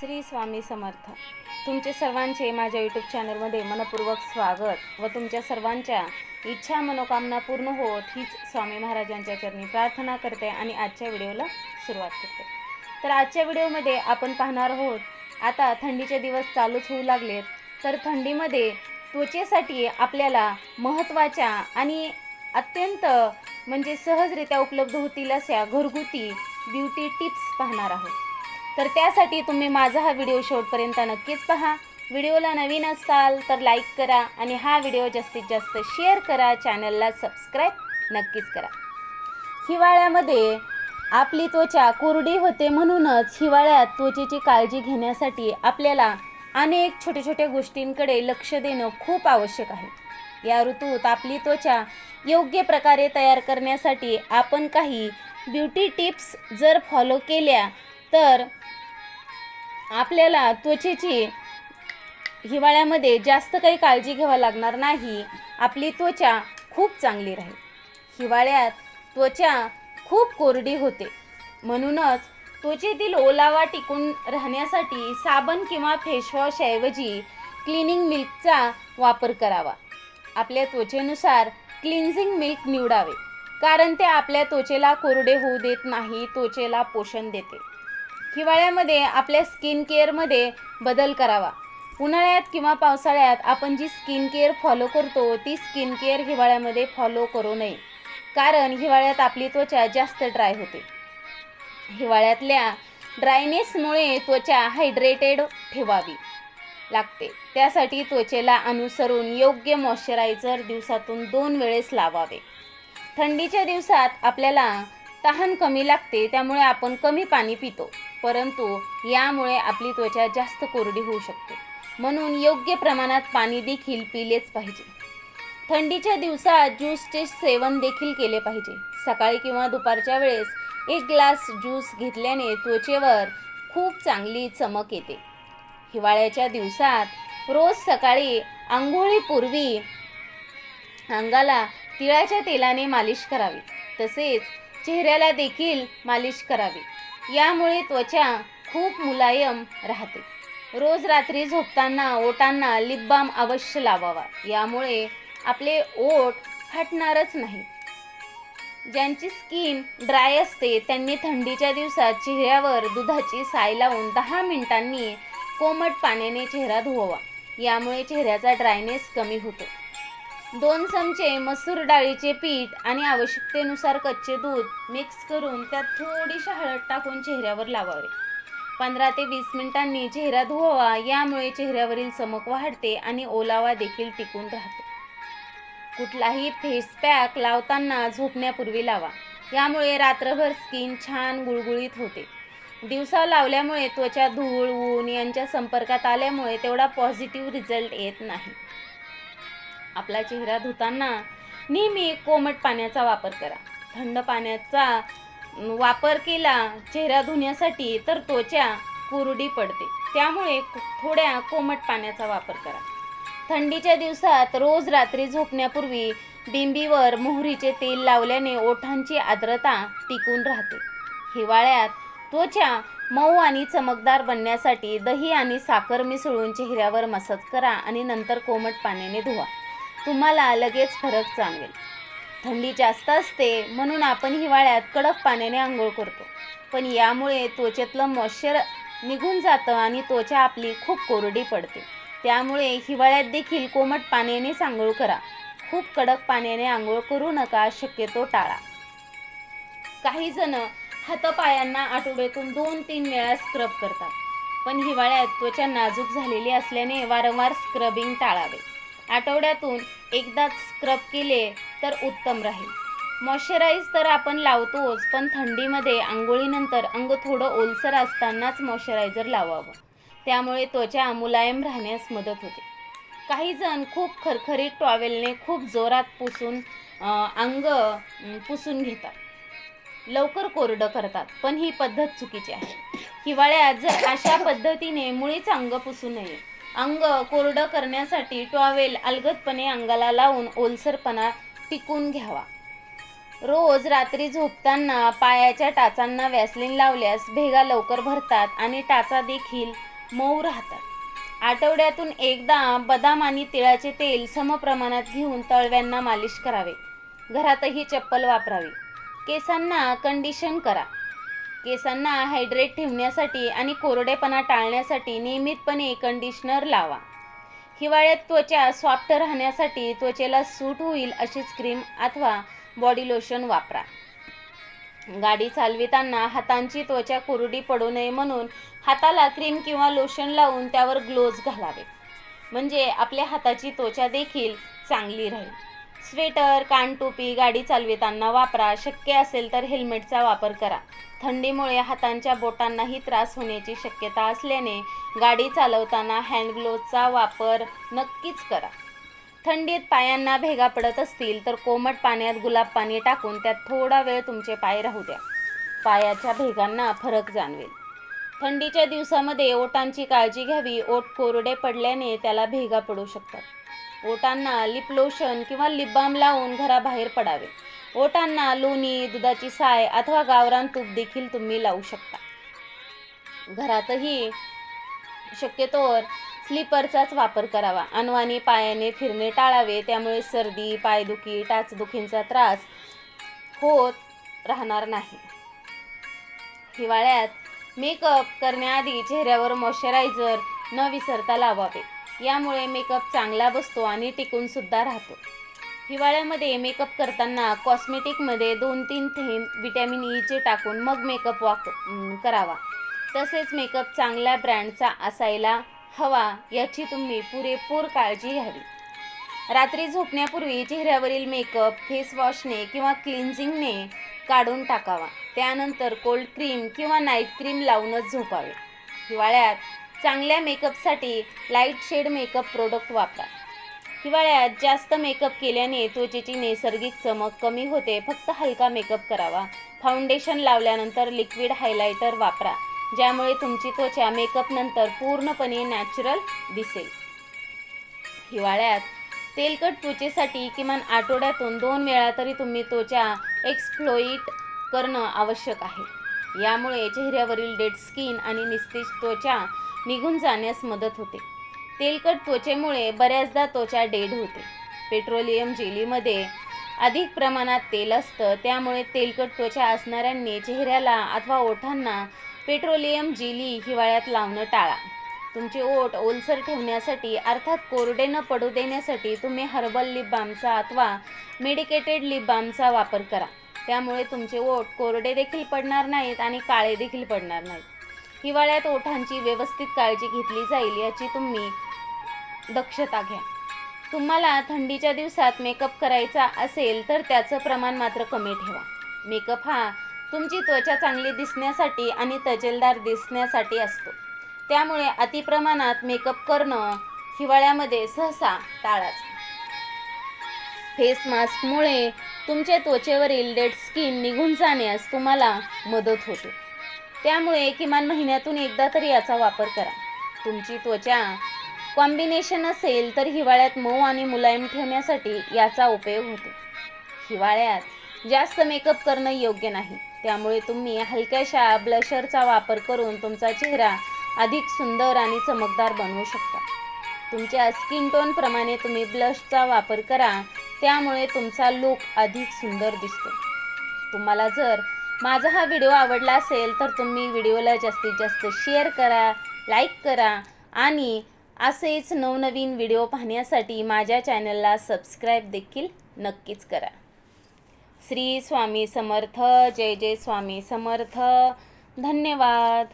श्री स्वामी समर्थ. तुमचे सर्वांचे माझ्या यूट्यूब चॅनलमध्ये मनपूर्वक स्वागत व तुमच्या सर्वांच्या इच्छा मनोकामना पूर्ण होत हीच स्वामी महाराजांच्या चरणी प्रार्थना करते आणि आजच्या व्हिडिओला सुरुवात करते. तर आजच्या व्हिडिओमध्ये आपण पाहणार आहोत आता थंडीचे दिवस चालूच होऊ लागलेत. तर थंडीमध्ये त्वचेसाठी आपल्याला महत्त्वाच्या आणि अत्यंत म्हणजे सहजरित्या उपलब्ध होतील अशा घरगुती ब्युटी टिप्स पाहणार आहोत. तर त्यासाठी तुम्ही माझा हा व्हिडिओ शेवटपर्यंत नक्कीच पहा. व्हिडिओला नवीन असाल तर लाईक करा आणि हा व्हिडिओ जास्तीत जास्त शेअर करा. चॅनलला सबस्क्राईब नक्कीच करा. हिवाळ्यामध्ये आपली त्वचा कोरडी होते म्हणूनच हिवाळ्यात त्वचेची काळजी घेण्यासाठी आपल्याला अनेक छोट्या छोट्या गोष्टींकडे लक्ष देणं खूप आवश्यक आहे. या ऋतूत आपली त्वचा योग्य प्रकारे तयार करण्यासाठी आपण काही ब्युटी टिप्स जर फॉलो केल्या तर आपल्याला त्वचेची हिवाळ्यामध्ये जास्त काही काळजी घ्यावं लागणार नाही. आपली त्वचा खूप चांगली राहील. हिवाळ्यात त्वचा खूप कोरडी होते. म्हणूनच त्वचेतील ओलावा टिकून राहण्यासाठी साबण किंवा फेसवॉशऐवजी क्लिनिंग मिल्कचा वापर करावा. आपल्या त्वचेनुसार क्लिन्झिंग मिल्क निवडावे. कारण ते आपल्या त्वचेला कोरडे होऊ देत नाही त्वचेला पोषण देते. हिवाळ्यामध्ये आपल्या स्किन केअरमध्ये बदल करावा. उन्हाळ्यात किंवा पावसाळ्यात आपण जी स्किन केअर फॉलो करतो ती स्किन केअर हिवाळ्यामध्ये फॉलो करू नये. कारण हिवाळ्यात आपली त्वचा जास्त ड्राय होते. हिवाळ्यातल्या ड्रायनेसमुळे त्वचा हायड्रेटेड ठेवावी लागते. त्यासाठी त्वचेला अनुसरून योग्य मॉइश्चरायझर दिवसातून दोन वेळेस लावावे. थंडीच्या दिवसात आपल्याला तहान कमी लागते त्यामुळे आपण कमी पाणी पितो. परंतु यामुळे आपली त्वचा जास्त कोरडी होऊ शकते. म्हणून योग्य प्रमाणात पाणी देखील पिलेच पाहिजे. थंडीच्या दिवसात ज्यूसचे सेवन देखील केले पाहिजे. सकाळी किंवा दुपारच्या वेळेस एक ग्लास ज्यूस घेतल्याने त्वचेवर खूप चांगली चमक येते. हिवाळ्याच्या दिवसात रोज सकाळी आंघोळीपूर्वी अंगाला तिळाच्या तेलाने मालिश करावी. तसेच चेहऱ्याला देखील मालिश करावी. यामुळे त्वचा खूप मुलायम राहते. रोज रात्री झोपताना ओटांना लिप बाम अवश्य लावावा. यामुळे आपले ओठ फाटणारच नाही. ज्यांची स्किन ड्राय असते त्यांनी थंडीच्या दिवसात चेहऱ्यावर दुधाची साय लावून दहा मिनिटांनी कोमट पाण्याने चेहरा धुवावा. यामुळे चेहऱ्याचा ड्रायनेस कमी होतो. दोन चमचे मसूर डाळीचे पीठ आणि आवश्यकतेनुसार कच्चे दूध मिक्स करून त्यात थोडीशी हळद टाकून चेहऱ्यावर लावावे. पंधरा ते वीस मिनिटांनी चेहरा धुवावा यामुळे चेहऱ्यावरील चमक वाढते आणि ओलावा देखील टिकून राहतो. कुठलाही फेस पॅक लावताना झोपण्यापूर्वी लावा. यामुळे रात्रभर स्किन छान गुळगुळीत होते. दिवसा लावल्यामुळे त्वचा धूळ ऊन यांच्या संपर्कात आल्यामुळे तेवढा पॉझिटिव्ह रिझल्ट येत नाही. आपला चेहरा धुताना नेहमी कोमट पाण्याचा वापर करा. थंड पाण्याचा वापर केला चेहरा धुण्यासाठी तर त्वचा कुरडी पडते. त्यामुळे थोड्या कोमट पाण्याचा वापर करा. थंडीच्या दिवसात रोज रात्री झोपण्यापूर्वी बिंबीवर मोहरीचे तेल लावल्याने ओठांची आर्द्रता टिकून राहते. हिवाळ्यात त्वचा मऊ आणि चमकदार बनण्यासाठी दही आणि साखर मिसळून चेहऱ्यावर मसाज करा आणि नंतर कोमट पाण्याने धुवा. तुम्हाला लगेच फरक जाणवेल थंडी जास्त असते म्हणून आपण हिवाळ्यात कडक पाण्याने आंघोळ करतो. पण यामुळे त्वचेतलं मॉइश्चर निघून जातं आणि त्वचा आपली खूप कोरडी पडते. त्यामुळे हिवाळ्यात देखील कोमट पाण्यानेच आंघोळ करा. खूप कडक पाण्याने आंघोळ करू नका शक्यतो टाळा. काही जण हातपायांना आठवड्यातून दोन तीन वेळा स्क्रब करतात. पण हिवाळ्यात त्वचा नाजूक झालेली असल्याने वारंवार स्क्रबिंग टाळावे. आठवड्यातून एकदाच स्क्रब केले तर उत्तम राहील. मॉइश्चराईज तर आपण लावतोच पण थंडीमध्ये आंघोळीनंतर अंग थोडं ओलसर असतानाच मॉइश्चरायझर लावावं. त्यामुळे त्वचा मुलायम राहण्यास मदत होते. काही जण खूप खरखरीत टॉवेलने खूप जोरात पुसून अंग पुसून घेतात. लवकर कोरडं करतात पण ही पद्धत चुकीची आहे. हिवाळ्यात जर अशा पद्धतीने मुळीच अंग पुसू नये अंग कोरडं करण्यासाठी टॉवेल अलगदपणे अंगाला लावून ओलसरपणा टिकून घ्यावा. रोज रात्री झोपताना पायाच्या टाचांना वॅसलीन लावल्यास भेगा लवकर भरतात आणि टाचा देखील मऊ राहतात. आठवड्यातून एकदा बदाम आणि तिळाचे तेल समप्रमाणात घेऊन तळव्यांना मालिश करावे. घरातही चप्पल वापरावी. केसांना कंडिशन करा. केसांना हायड्रेट ठेवण्यासाठी आणि कोरडेपणा टाळण्यासाठी नियमितपणे कंडिशनर लावा. हिवाळ्यात त्वचा सॉफ्ट राहण्यासाठी त्वचेला सूट होईल अशीच क्रीम अथवा बॉडी लोशन वापरा. गाडी चालविताना हातांची त्वचा कोरडी पडू नये म्हणून हाताला क्रीम किंवा लोशन लावून त्यावर ग्लोव्ज घालावे. म्हणजे आपल्या हाताची त्वचा देखील चांगली राहील. स्वेटर कानटोपी गाडी चालविताना वापरा. शक्य असेल तर हेल्मेटचा वापर करा. थंडीमुळे हातांच्या बोटांनाही त्रास होण्याची शक्यता असल्याने गाडी चालवताना हँड वापर नक्कीच करा. थंडीत पायांना भेगा पडत असतील तर कोमट पाण्यात गुलाब पाणी टाकून त्यात थोडा वेळ तुमचे पाय राहू द्या. पायाच्या भेगांना फरक जाणवेल. थंडीच्या दिवसामध्ये ओटांची काळजी घ्यावी. ओठ कोरडे पडल्याने त्याला भेगा पडू शकतात. ओटांना लिप लोशन किंवा लिप बाम लावून घराबाहेर पडावे. ओटांना लोणी दुधाची साय अथवा गावरान तूप देखील तुम्ही लावू शकता. घरातही शक्यतोवर स्लीपरचाच वापर करावा. अनवानी पायाने फिरणे टाळावे. त्यामुळे सर्दी पायदुखी टाचदुखींचा त्रास होत राहणार नाही. हिवाळ्यात मेकअप करण्याआधी चेहऱ्यावर मॉइश्चरायझर न विसरता लावावे. यामुळे मेकअप चांगला बसतो आणि टिकून सुद्धा राहतो. हिवाळ्यामध्ये मेकअप करताना कॉस्मेटिकमध्ये दोन तीन थेंब विटॅमिन ईचे e टाकून मग मेकअप वाक करावा. तसेच मेकअप चांगल्या ब्रँडचा असायला हवा याची तुम्ही पुरेपूर काळजी घ्यावी. रात्री झोपण्यापूर्वी चेहऱ्यावरील मेकअप फेस वॉशने किंवा क्लिन्झिंगने काढून टाकावा. त्यानंतर कोल्ड क्रीम किंवा नाईट क्रीम लावूनच झोपावे. हिवाळ्यात चांगल्या मेकअपसाठी लाइट शेड मेकअप प्रोडक्ट वापरा. हिवाळ्यात जास्त मेकअप केल्याने त्वचेची नैसर्गिक चमक कमी होते. फक्त हलका मेकअप करावा. फाउंडेशन लावल्यानंतर लिक्विड हायलायटर वापरा ज्यामुळे तुमची त्वचा मेकअप नंतर पूर्णपणे नॅचरल दिसेल. हिवाळ्यात तेलकट त्वचेसाठी किमान आठवड्यातून दोन वेळा तरी तुम्ही त्वचा एक्सप्लोईट करणं आवश्यक आहे. यामुळे चेहऱ्यावरील डेड स्किन आणि निस्तेज त्वचा निघून जाण्यास मदत होते. तेलकट त्वचेमुळे बऱ्याचदा त्वचा डेड होते. पेट्रोलियम जेलीमध्ये अधिक प्रमाणात तेल असतं त्यामुळे तेलकट त्वचा असणाऱ्यांनी चेहऱ्याला अथवा ओठांना पेट्रोलियम जेली हिवाळ्यात लावणं टाळा. तुमचे ओठ ओलसर ठेवण्यासाठी अर्थात कोरडे न पडू देण्यासाठी तुम्ही हर्बल लिप बामचा अथवा मेडिकेटेड लिप बामचा वापर करा. त्यामुळे तुमचे ओठ कोरडे देखील पडणार नाहीत आणि काळे देखील पडणार नाहीत. हिवाळ्यात ओठांची व्यवस्थित काळजी घेतली जाईल याची तुम्ही दक्षता घ्या. तुम्हाला थंडीच्या दिवसात मेकअप करायचा असेल तर त्याचं प्रमाण मात्र कमी ठेवा. मेकअप हा तुमची त्वचा चांगली दिसण्यासाठी आणि तजेलदार दिसण्यासाठी असतो. त्यामुळे अतिप्रमाणात मेकअप करणं हिवाळ्यामध्ये सहसा टाळाच फेस मास्कमुळे तुमच्या त्वचेवरील डेड स्किन निघून जाण्यास तुम्हाला मदत होते. त्यामुळे किमान महिन्यातून एकदा तरी याचा वापर करा. तुमची त्वचा कॉम्बिनेशन असेल तर हिवाळ्यात मऊ आणि मुलायम ठेवण्यासाठी याचा उपयोग होतो. हिवाळ्यात जास्त मेकअप करणं योग्य नाही. त्यामुळे तुम्ही हलक्याशा ब्लशरचा वापर करून तुमचा चेहरा अधिक सुंदर आणि चमकदार बनवू शकता. तुमच्या स्किन टोनप्रमाणे तुम्ही ब्लशचा वापर करा. त्यामुळे तुमचा लुक अधिक सुंदर दिसतो. तुम्हाला जर माझा हा व्हिडिओ आवडला असेल तर तुम्ही व्हिडिओला जास्तीत जास्त शेअर करा लाईक करा आणि असेच नवनवीन व्हिडिओ पाहण्यासाठी माझ्या चॅनलला सबस्क्राईब देखील नक्कीच करा. श्री स्वामी समर्थ जय जय स्वामी समर्थ. धन्यवाद.